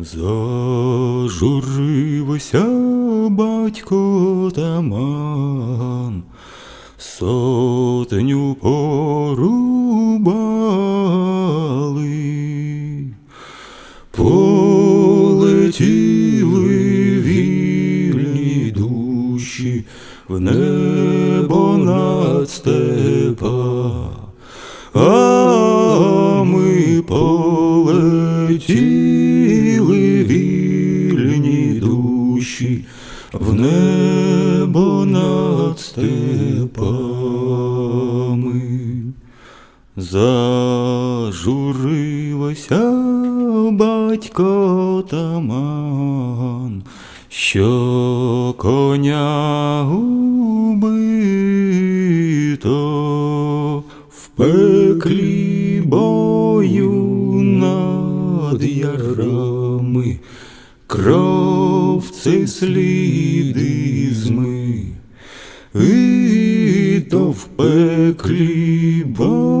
Зажурився батько таман, сотню порубали, полетіли вільні душі в небо над степа. А ми полетіли Зажурився батько таман, що коня убито в пеклі бою над ярами, кров це сліди. І то в пеклі бою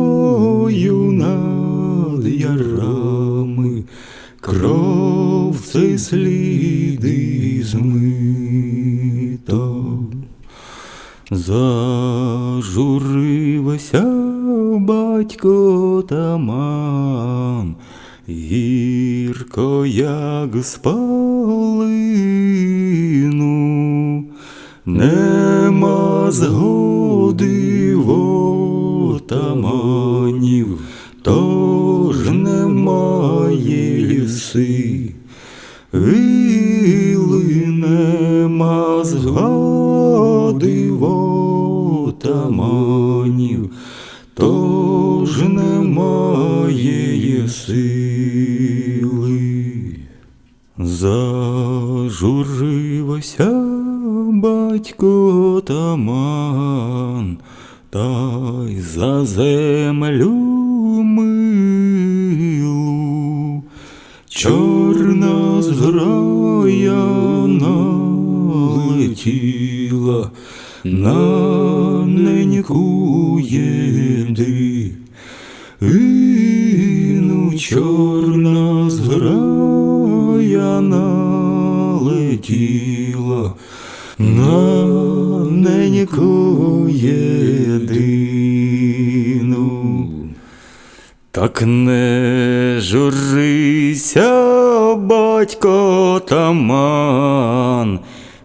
над кров це сліди змито. Зажурився батько таман, гірко як спалину, нема згоди немає ліси. Нема згоди в отаманів, тож немає сили. Зажурився батько таман, та й за землю милу. Чорна зграя налетіла на неньку єди. Іну чорна зграя налетіла на неньку єдину. Так не журися, батько таман,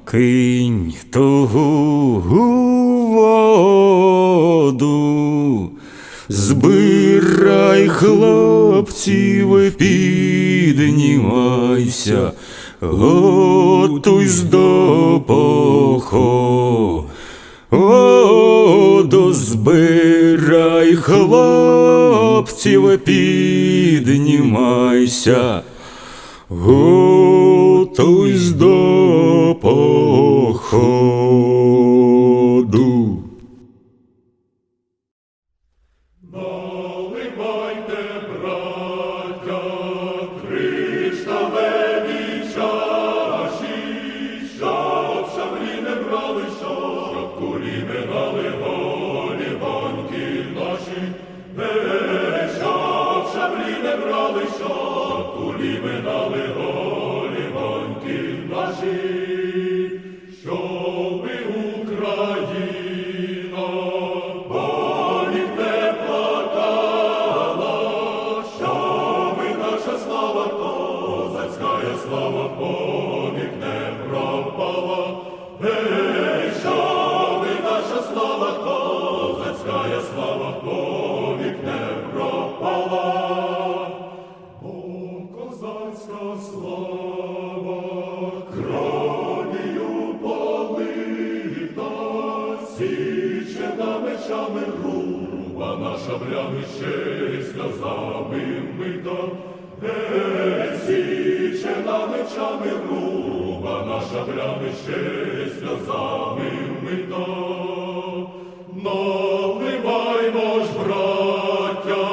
кинь тугу воду, збирай хлопців, піднімайся, готуйсь до походу. Збирай, хлопців, піднімайся, готуйсь до брали, кулі голі гоньки наші, щоби Україна болів не плакала, щоби наша слава козацька слава повік не січена мечами рубана шаблями ще й сльозами мита. Ей, січена мечами рубана шаблями ще й сльозами мита. Наливаймо ж, браття,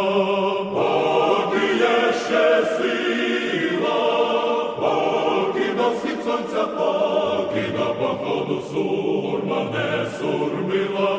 поки є ще сила, поки до схід сонця, поки до походу сурма sur bila,